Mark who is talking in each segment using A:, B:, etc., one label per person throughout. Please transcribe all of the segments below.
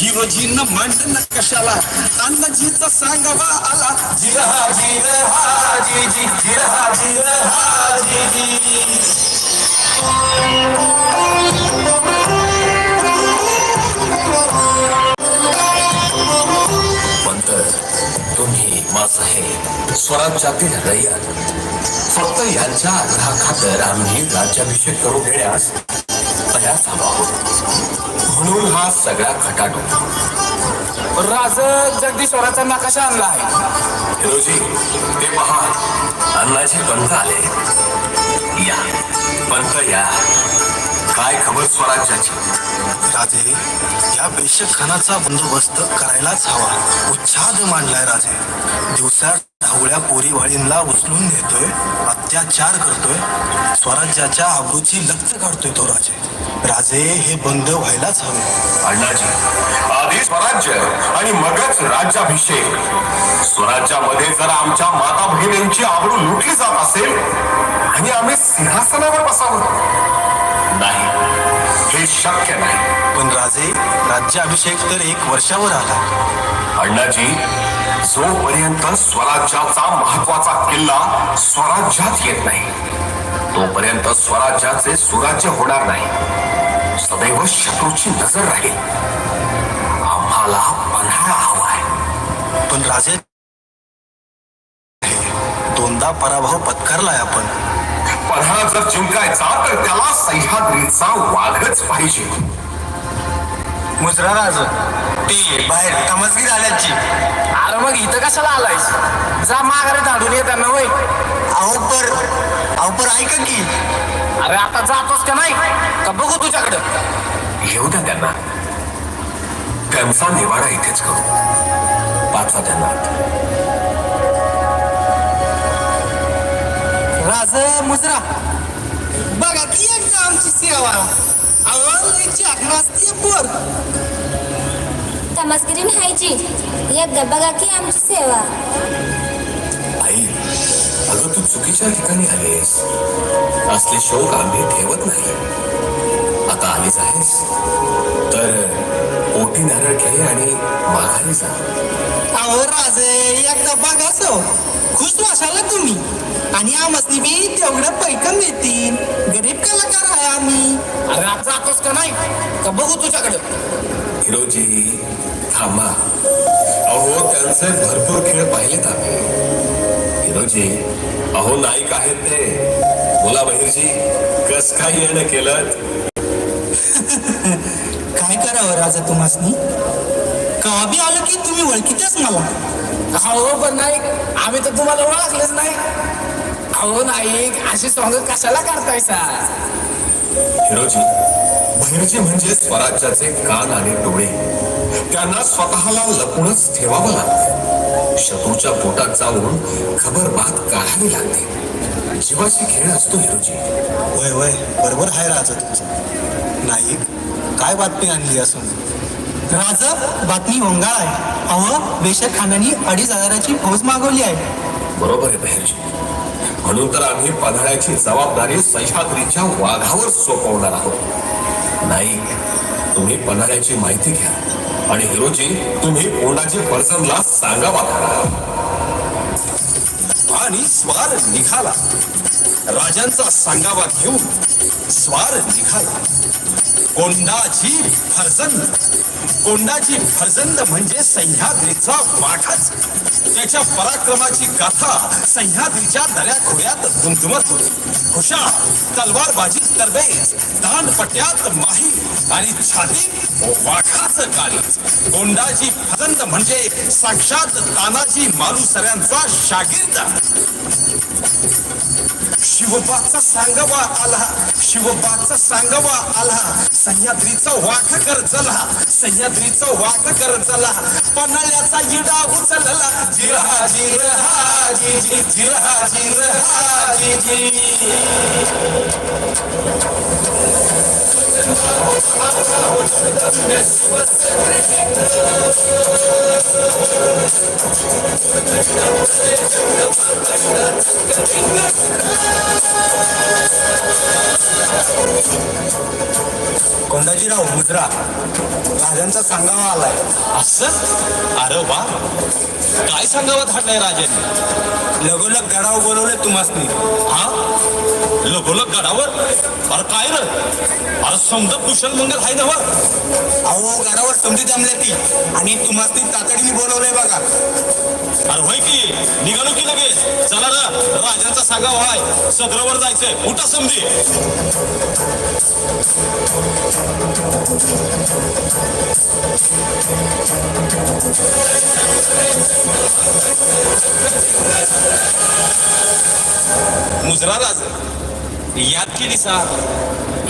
A: हिरोजीन मांडण कशाला? अण्णाजीचा सांगावा आला. जिरहा जिरहा जी जी जिरहा जिरहा जी जी
B: तुम्ही स्वराज्यातील रय्या फक्त यांच्या आग्रहाखातर आम्ही राज्याभिषेक करू घेण्यास तयार झालो म्हणून हा सगळा खटाटो.
C: राज जगदीश्वराचा नकाशा आणला आहे.
B: हिरोजी ते पहा. अण्णाजी पंत आले. या पंत या. काय खबर स्वराज्याची?
A: राजे या बेशक खानाचा बंदोबस्त करायलाच हवा. उच्छाद मांडलाय राजे. दिवसा ढवळ्या पोरीवाळींना उचलून नेतोय अत्याचार करतोय स्वराज्याच्या आबरूची लक्ष काढतोय तो राजे. राजे हे बंद व्हायलाच हवे.
B: अण्णाजी आधी स्वराज्य आणि मगच राज्याभिषेक. स्वराज्यामध्ये जर आमच्या माता बहिणींची आबरू लुटली जात असेल आणि आम्ही सिंहासनावर बसावं. नाही हे शक्य नाही.
A: पण राजे राज्याभिषेक तर एक वर्षावर आला.
B: अण्णाजी जोपर्यंत स्वराज्याचा महत्त्वाचा किल्ला स्वराज्यात येत नाही तोपर्यंत स्वराज्याचे सुराज्य होणार नाही. सदैव शत्रूची नजर राहील आम्हाला पन्हाळा हवाय
A: पण राजे दोनदा पराभव पत्करलाय आपण
B: पन्हाळा जर जिंकायचा तर त्याला सह्याद्रीचा वाघच पाहिजे
A: मुजरा राज ते बाहेर तमसगीर आल्याची
C: अरे मग इथं कशाला आलायस जा माघारी धाडून ये त्यांना वय
A: अहो पर अहो पर ऐका की.
C: अरे आता जातोस का नाही? का बघू तुझ्याकडं?
B: येऊ द्या त्यांना. त्यांचा निवाडा इथेच करू. पाचा त्यांना
D: राज मुजरा. बघा की एकदा आमची सेवा. आवडची असते पोर.
E: एकदा बघा की आमची सेवा.
B: अगं तू चुकीच्या ठिकाणी आलीस. असले शोक आम्ही ठेवत नाही. आता आलीच आहेस. तर पोटी नारळ घे आणि माघारी जा.
D: अहो राज एकदा बघाच हो खुश वाशाला तुम्ही. आणि आमसनी बी तेवढं पैकं मिळतील गरीब कलाकार आहे आम्ही.
C: अरे आता जातोस का नाही? का बघू तुझ्याकडं?
B: हिरोजी थांबा. अहो त्यांचे भरपूर खेळ पाहिलेत आम्ही. हिरोजी अहो नाईक आहेत ते. बोला बहिरजी कस काय येणं केलं?
D: काय करावं राजा तुम्हासनी? कवा बी आलं की तुम्ही ओळखीतच मला.
C: हो पण नाही आम्ही तर तुम्हाला ओळखलेच नाही. अहो नाही अशी सॉंग कशाला करतायसा
B: हिरोजी बहिरजी म्हणजे स्वराज्याचे कान आणि डोळे. त्यांना स्वतःला लपूनच ठेवावं लागतं. शत्रूच्या पोटात जाऊन खबर बात काढावी लागते. जीवाची खेळ असतो हिरोजी
A: वय वय बरोबर आहे राजा तुमचं. नाईक काय बातमी आणली असं
D: राज बातमी वंगाळ आहे. अहो बेशक खानाने अडीच हजाराची फौज मागवली आहे.
B: बरोबर आहे बहिरजी म्हणून तर आम्ही पन्हाळ्याची जबाबदारी सह्याद्रीच्या वाघावर सोपवणार आहोत. नाही तुम्ही पन्हाळ्याची माहिती घ्या. आणि हिरोजी तुम्ही कोंडाची पर्सनला सांगावा.
A: आणि स्वार निघाला. राजांचा सांगावा घेऊन स्वार निघाला. कोंडाची फरजंद कोंडाची फरजंद म्हणजे सह्याद्रीचा वाघच त्याच्या पराक्रमाची गाथा सह्याद्रीच्या दऱ्या खोऱ्यात दुमदुमत होती. हुशार तलवारबाजी तरबेज दानपट्ट्यात माही आणि छाती वाघाच काळी गोंडाची फरजंद म्हणजे साक्षात तानाजी मालुसऱ्यांचा शागिर्द. शिवबाचा सांगवा आला. शिवबाचा सांगवा आला. सह्याद्रीचा वाघ कर चला सह्याद्रीचा वाघ कर चला पन्हाळ्याचा इडा उचलला. जिरहा जिरहा जी जी जिरहा जी जी कोंडाजी
F: बाजीराव मुद्रा राजांचा सांगावा आलाय.
A: असं? अरे वा. काय सांगावं धाडलंय राजाने?
F: लगोलग गडाव बोलवले तुम्हासनी.
A: हा? लगोलग गडावर? अरे काय र? अरे समजा कुशल मंगल हाय नव
F: अहो गडावर समजी जमल्या ती. आणि तुम्हासनी तातडीने बोलवलंय बघा.
A: अरे होय की. निघालो की लगेच. चला सांगावं हाय. सदरावर जायचंय. उठा समजे मुजरा राज याद केली सा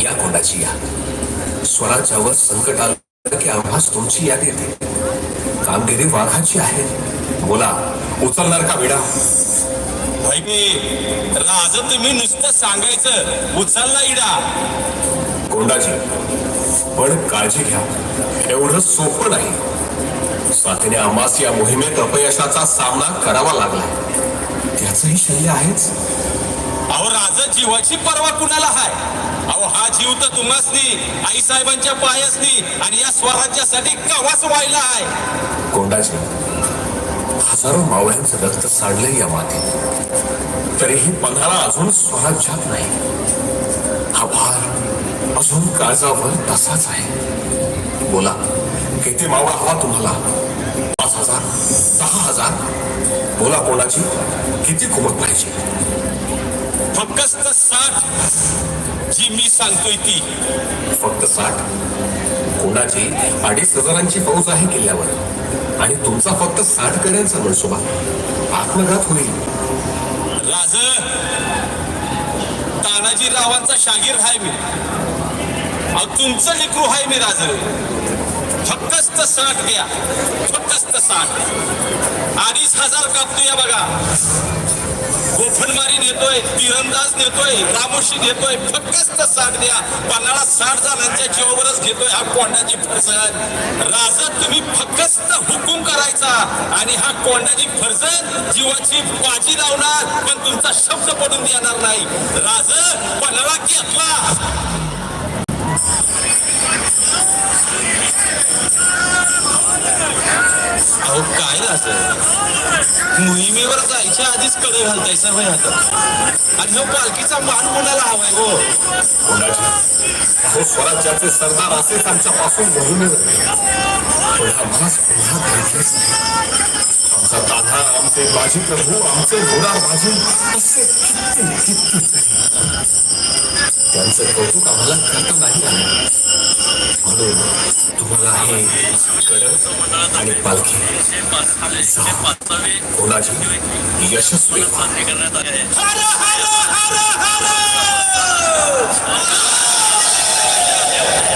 B: या कोणाची या स्वराज्यावर संकट आलं की आम्हास तुमची याद येते. कामगिरी वाघाची आहे. बोला उचलणार का विडा?
A: राज तुम्ही नुसतं सांगायचं. उचलला इडा.
B: कोंडाजी पण काळजी घ्या. एवढं सोपं नाही. साथीने आम्हास या मोहिमेत अपयशाचा सामना करावा लागला. त्याचंही शल्य आहेच.
A: अहो राजा जीवाची पर्वा कुणाला हाय? अहो हा जीव तर तुम्हासनी आई साहेबांच्या पायासनी आणि या स्वराज्यासाठी कवाच व्हायला आहे
B: कोंडाजी हजारो मावळ्यांचं रक्त सांडलंय या मातीत. तरीही पन्हाळा अजून स्वराज्यात नाही. हा भार अजून काळजावर तसाच आहे. बोला किती मावळा हवा तुम्हाला? पाच हजार दहा हजार? बोला कोणाची? किती कुमत पाहिजे?
A: फक्त साठ जी मी सांगतोय ती.
B: फक्त साठ? कोणाची? अडीच हजारांची फौज आहे किल्ल्यावर. आणि तुमचा फक्त साठ कड्यांचा मनसुबा. आत्मघात होईल.
A: लाज. तानाजी रावांचा शागीर आहे मी. अहो तुमचं लेकरू आहे मी राज. फक्तस्त साठ घ्या. फक्तस्त साठ. अडीच हजार कापतो या बघा. गोफणमारी नेतोय तिरंदाज नेतोय रामोशी नेतोय फक्त साठ द्या. पन्हाळा साठ जणांच्या जीवावरच घेतोय हा कोंडाची फरसण राजा तुम्ही फक्त हुकूम करायचा आणि हा कोंडाची फरसण जीवाची बाजी लावणार पण तुमचा शब्द पडून देणार नाही. राज पन्हाळा घेतला. अहो काय राज मोहिमेवर जायच्या आधीच कडे घालताय सर्व हातात आणि हो पालखीचा मान कोणाला हवाय? हो.
B: अहो स्वराज्याचे सरदार असेच आमच्यापासून मोहिमेवर पण पुन्हा भेटलेच नाही. आमचा दादा आमचे बाजी प्रभू आमचे घोडा बाजी असे किती किती. त्यांचं कौतुक आम्हाला करता नाही आलं. म्हणून तुम्हाला हे कडक आणि पालखी. कोणाची यशस्वी व्हा.
A: हर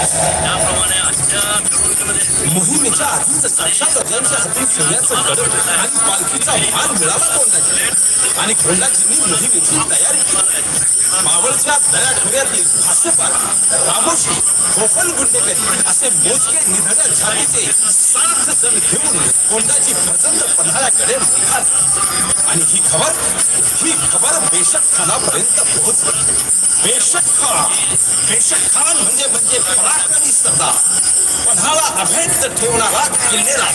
A: हर हर मोहिमेच्या आधीच साक्षात अजयांच्या हाती सोन्याचं गड आणि पालखीचा मान मिळाला कोंडाजी आणि कोंडाजींनी मोहिमेची तयारी केली मावळच्या दऱ्याखोऱ्यातील भासेपार रामोशी गोपन गुंडेकर असे मोजके निधड्या जातीचे सात जण घेऊन कोंडाजी प्रचंड पन्हाळ्याकडे निघाले आणि ही खबर ही खबर बेशक खानापर्यंत पोहोचली बेशक खान बेशक खान म्हणजे म्हणजे पराक्रमी सरदार पन्हाळा अभेद्य ठेवणारा किल्लेला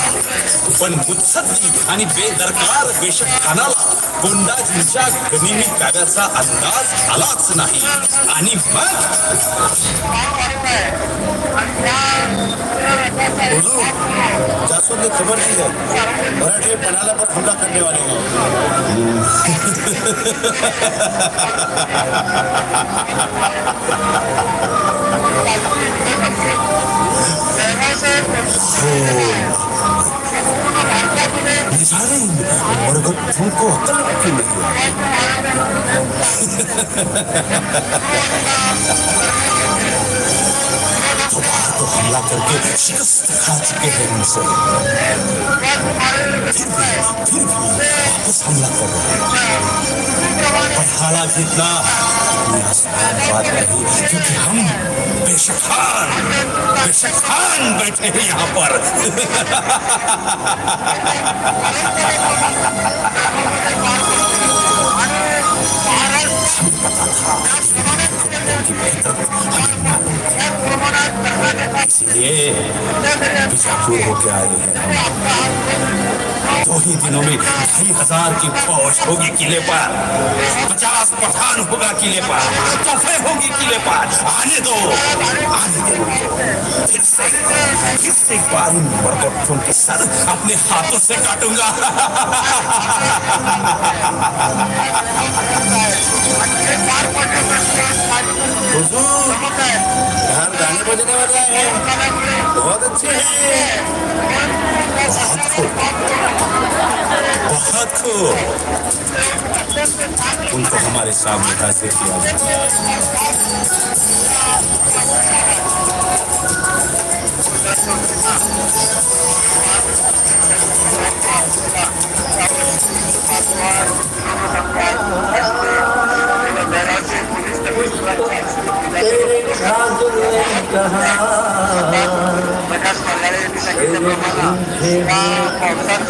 A: पण मुत्सद्दी आणि बेदरकार बेशक खानाला गोंडाजींच्या गनिमी काव्याचा अंदाज आलाच नाही. आणि मग?
F: जासूद ने खबर दी है मराठे पनाला पर हमला करने वाले हैं निसारे मरगत तुमको अकल की नहीं दोबारा तो हमला करके शिकस्त खा चुके हैं उनसे फिर भी फिर भी वापस हमला कर रहे हैं पढ़ाड़ा जीतना कोई आसान बात नहीं क्योंकि हम बेशखान बेशखान बैठे हैं यहाँ पर हमें पता था कि बेहतर हमें
A: दो ही दिनों में ढाई हजार की फौज होगी किले पर। पचास पठान होगा किले पर। तोहफे होगी किले पर। आने दो। आने दो। फिर से फिर से एक बार इन बरगट्ठों के सर अपने हाथों से काटूंगा।
C: घर गाने बजने वाला है। बहुत अच्छे हैं।
A: बहुत खूब बहुत खूब उनको हमारे सामने हाजिर किया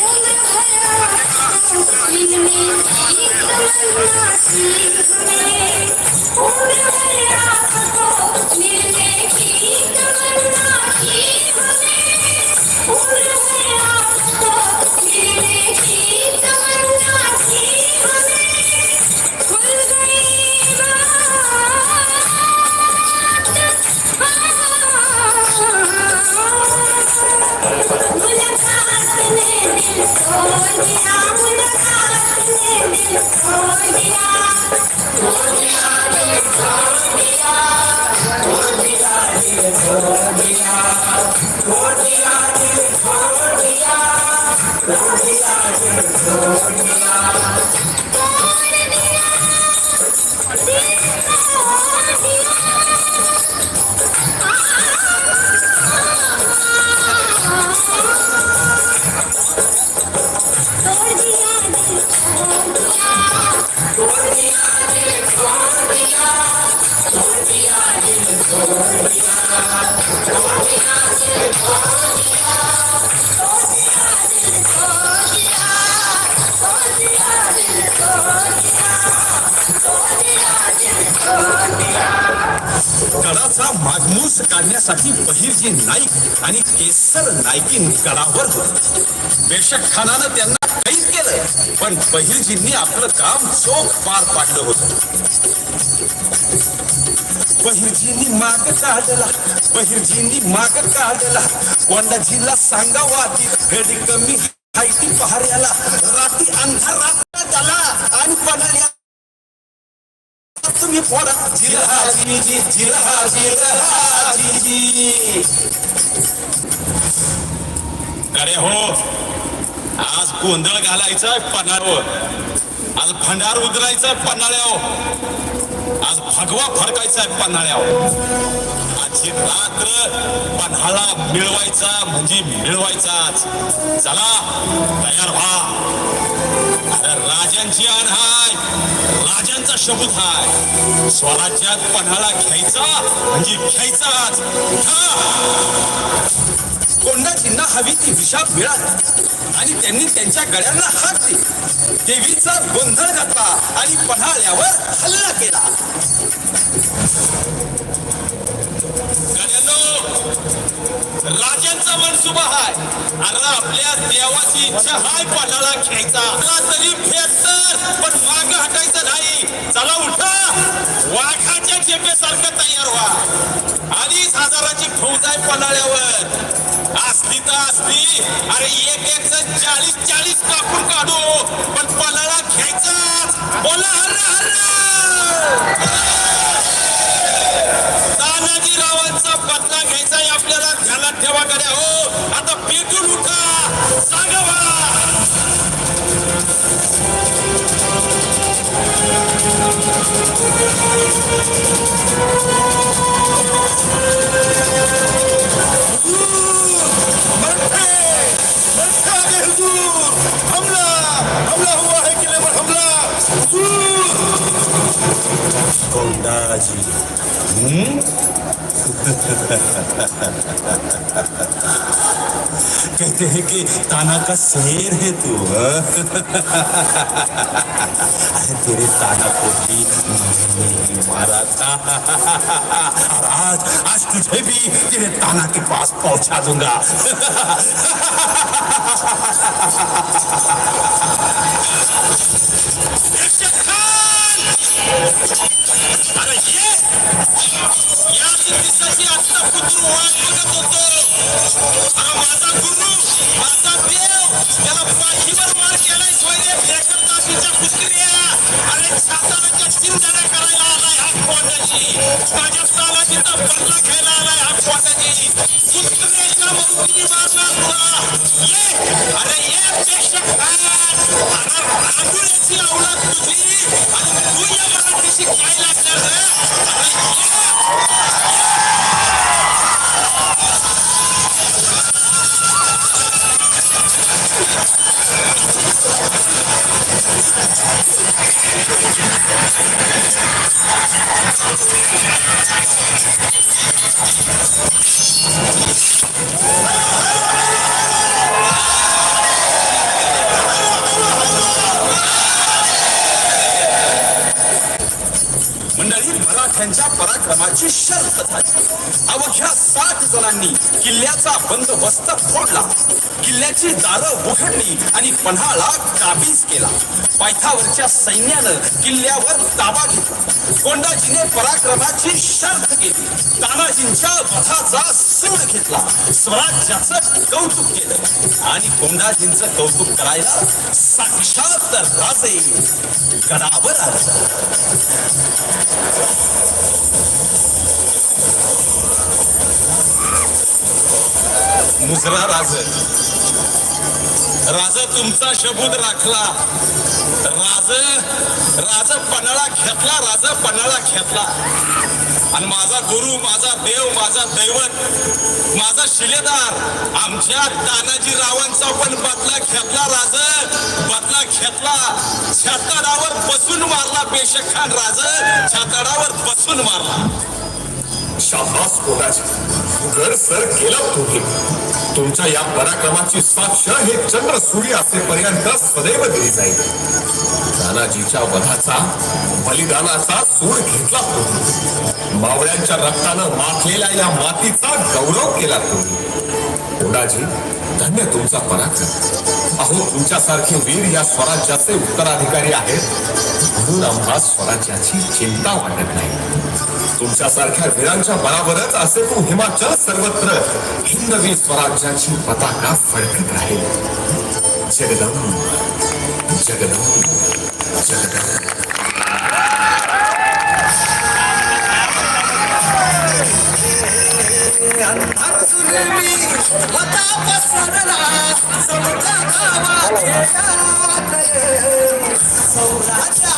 A: Oh, my God. इनमें एक मन्ना एक में Oh, गडाचा मागमूस काढण्यासाठी बहिरजी नाईक आणि केसर नाईकीन गडावर होते. बेशक खानानं त्यांना कैद केलंय पण बहिरजींनी आपलं काम चोख पार पाडलं होत. बहिरजींनी माग काढला बहिरजींनी माग काढला. कोंडाजीला सांगावा की घडी कमी हायती पहाऱ्याला. रात्री अंधार रात्र झाला आणि पणाल्या तुम्ही पोरा जिरहाजी जिरहाजी जिरहाजी अरे हो. आज गोंधळ घालायचाय पन्हाळ्यावर. आज भंडार उतरायचाय पन्हाळ्यावर. आज भगवा फडकायचाय पन्हाळ्यावर. आजची रात्र पन्हाळा मिळवायचा म्हणजे मिळवायचाच चला तयार व्हा. राजांची आण हाय राजांचा शबूत हाय स्वराज्यात पन्हाळा घ्यायचा म्हणजे घ्यायचाच. उठा कोंडाजींना हवी ती दिशा मिळाली आणि त्यांनी त्यांच्या गळ्यांना हात दिले. देवीचा गोंधळ घातला आणि पन्हाळ्यावर हल्ला केला. राजांचा मनसुबा हाय. अरे आपल्या देवाची इच्छा हाय पाठाला घ्यायचा. आला तरी फेरतर पण माग हटायचं नाही. चला उठा. वाघाच्या झेपेसारखं तयार व्हा. अडीच हजाराची फौज आहे पन्हाळ्यावर. असली तर असली अरे एक एक जण चाळीस चाळीस कापून काढू. पण पन्हाळा घ्यायचाच बोला हर तानाजी
G: कोंडाजी कहते हैं कि ताना का शेर है तू अरे तेरे ताना को भी मैंने मारा था और आज आज तुझे भी तेरे ताना के पास पहुंचा दूंगा
A: खान अरे ये या दिवसाची आत्ता पुत्र वाट बघत होतो
G: मराठ्यांच्या पराक्रमाची शर्त झाली. अवघ्या साठ जणांनी किल्ल्याचा बंदोबस्त फोडला. किल्ल्याची दारं उघडली आणि पन्हाळा काबीज केला. पायथावरच्या सैन्यानं किल्ल्यावर ताबा घेतला. कोंडाजीने पराक्रमाची शर्थ केली. तानाजींच्या वधाचा सूड घेतला. स्वराज्याचं कौतुक केलं. आणि कोंडाजींचं कौतुक करायला साक्षात राजे गडावर आले.
A: मुजरा राज. राजा तुमचा शबूद राखला. राज राज पन्हाळा घेतला राज पन्हाळा घेतला. आणि माझा गुरु माझा देव माझा दैवत माझा शिलेदार आमच्या तानाजी रावांचा पण बदला घेतला राज. बदला घेतला. छाताडावर बसून मारला पेशक खान राज. छाताडावर बसून मारला.
B: शाबास कोणाची घर सर केला तुम्ही तुमच्या या पराक्रमाची साक्ष हे चंद्र सूर्य असेपर्यंत सदैव दिली जाईल. तानाजीच्या वधाचा बलिदानाचा सूड घेतला तुम्ही. मावळ्यांच्या रक्तानं माखलेल्या या मातीचा गौरव केला तुम्ही. कोणाजी धन्य तुमचा पराक्रम. अहो तुमच्यासारखे वीर या स्वराज्याचे उत्तराधिकारी आहेत. म्हणून आम्हा स्वराज्याची चिंता वाटत नाही. तुमच्यासारख्या वीरांच्या बळावरच असे तो हिमाचल सर्वत्र हिंदवी स्वराज्याची पताका फडकत राहील जगदम सौराजा